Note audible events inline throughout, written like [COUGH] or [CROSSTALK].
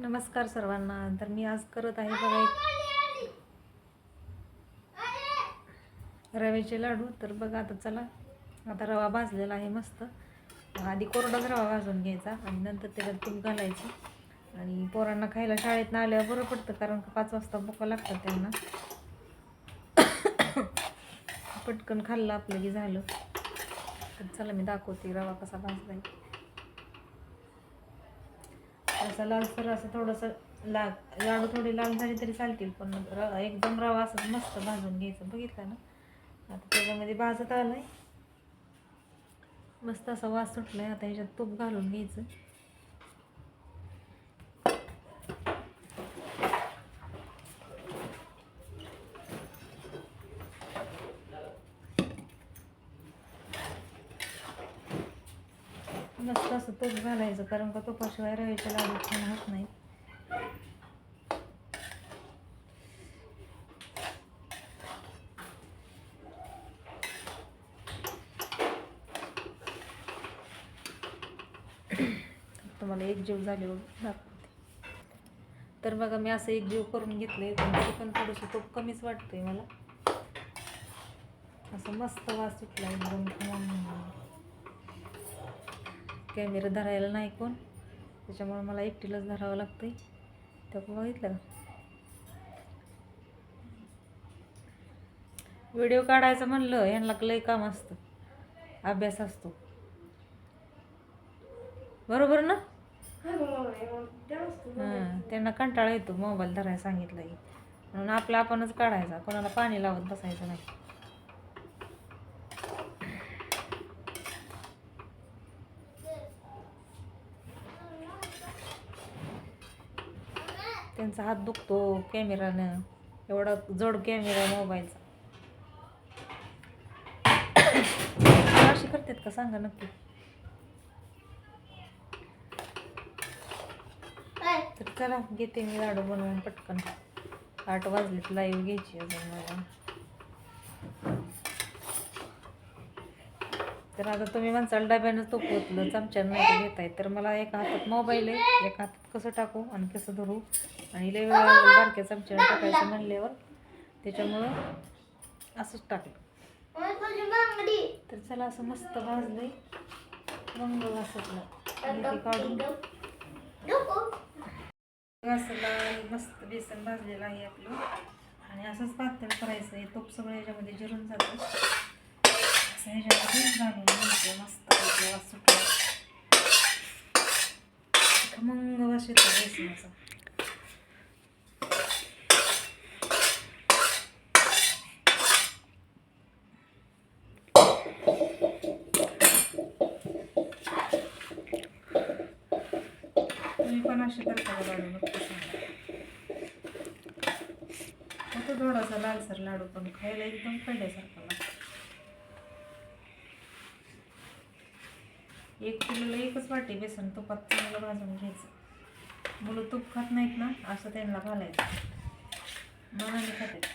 नमस्कार सर्वांना. तर मी आज करत आहे बघा एक रव्याचे लाडू. तर बघा आता चला. आता रवा भाजलेला आहे मस्त. आधी कोरडाच रवा भाजून घ्यायचा आणि नंतर त्याच्यात तूप घालायचं. आणि पोरांना खायला शाळेत आल्यावर बरं पडतं कारण पाच वाजता बोका लागतात त्यांना. [COUGHS] पटकन खाल्लं आपलं की झालं. तर चला मी दाखवते रवा कसा भाजला आहे लालसर असं थोडंसं लाल लाडू थोडे लाल झाले तरी चालतील पण र एकदम रवा असं मस्त भाजून घ्यायचं. बघितलं ना? आता त्याच्यामध्ये भाजत आलं आहे मस्त असा वास सुटला आहे आता ह्याच्यात तूप घालून घ्यायचं. मस्त असं तूप घालायचं कारण का तुपाशिवाय रव्याचे लाडू छान होत नाही. तुम्हाला एक जीव झाल्यावर दाखवते. तर बघा मी असं एक जीव करून घेतले पण तरी पण थोडंसं तूप कमीच वाटतंय मला. असं मस्त वास सुटला एकदम कॅमेरा धरायला नाही कोण. त्याच्यामुळे मला एकटीलाच धरावं लागतं आहे त्या बघितलं का? व्हिडिओ काढायचं म्हणलं यांना लय काम असतं. अभ्यास असतो. बरोबर ना? हां त्यांना कंटाळा येतो मोबाईल धरायला सांगितलं की म्हणून आपला आपणच काढायचा कोणाला पाणी लावत बसायचं नाही. त्यांचा हात दुखतो कॅमेरानं. एवढा जड कॅमेरा मोबाईलचा. [COUGHS] अशी करतात का? सांगा नक्की. तर चला घेते मी लाडू बनवून पटकन. आठ वाजलेत लाईव्ह घ्यायची अजून मला. तर आता तुम्ही म्हणसाल डब्यानं तूप ओतलं चमच्यानं नाही घेत घेताय. तर मला एका हातात मोबाईल आहे एका हातात कसं टाकू आणि कसं धरू? आणि लय वेळा बारक्या चमच्यानं टाकायचं म्हणल्यावर त्याच्यामुळं असंच टाकलं. तर चला असं मस्त भाजलंय. रंग वासतला आणि काढून. घासला मस्त बेसन भाजलेलं आहे आपलं. आणि असंच पातळ करायचं आहे तूप सगळं याच्यामध्ये जिरून जातं. असं ह्याच्यामध्ये घालून घ्यायचं मस्त पैकी वास सुटला खमंग वास येतो बेसनाचा तुम्ही पण असे करता लाडू नक्की सांगा थोडासा लालसर लाडू पण खायला एकदम पहिल्यासारखा लागतो. एक किलोला एकच वाटी बेसन तुपात चांगलं भाजून घ्यायचं. मुलं तूप खात नाहीत ना असं त्यांना घालायचं. मनाने खातात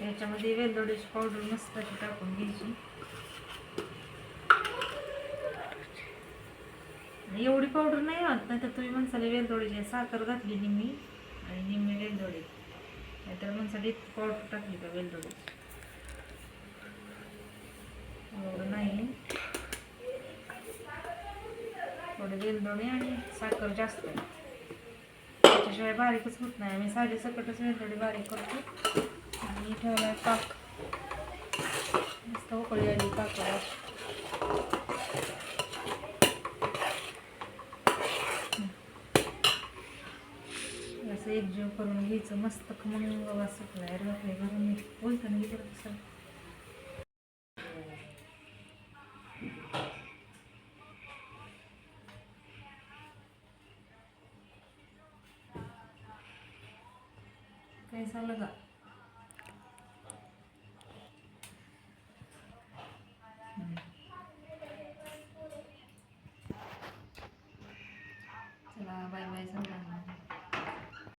याच्यामध्ये वेलदोडीची पावडर मस्त अशी टाकून घ्यायची. एवढी पावडर नाही होत नाही तर तुम्ही मसाले वेलदोडीची साखर घातली निम्मी आणि निम्मी वेलदोडी. नाहीतर मसाले इतकी पावडर टाकली का वेलदोडी. एवढं नाही. थोडे वेलदोडी आणि साखर जास्त. आहे त्याच्याशिवाय बारीकच होत नाही. आम्ही साधे सकटच वेलदोडी बारीक करतो. आणि ठेवला पाक. मस्त उकळी आली पाकाला करून घ्यायचं मस्त खमंग घरून मी बोलताना की करत असं काय झालं का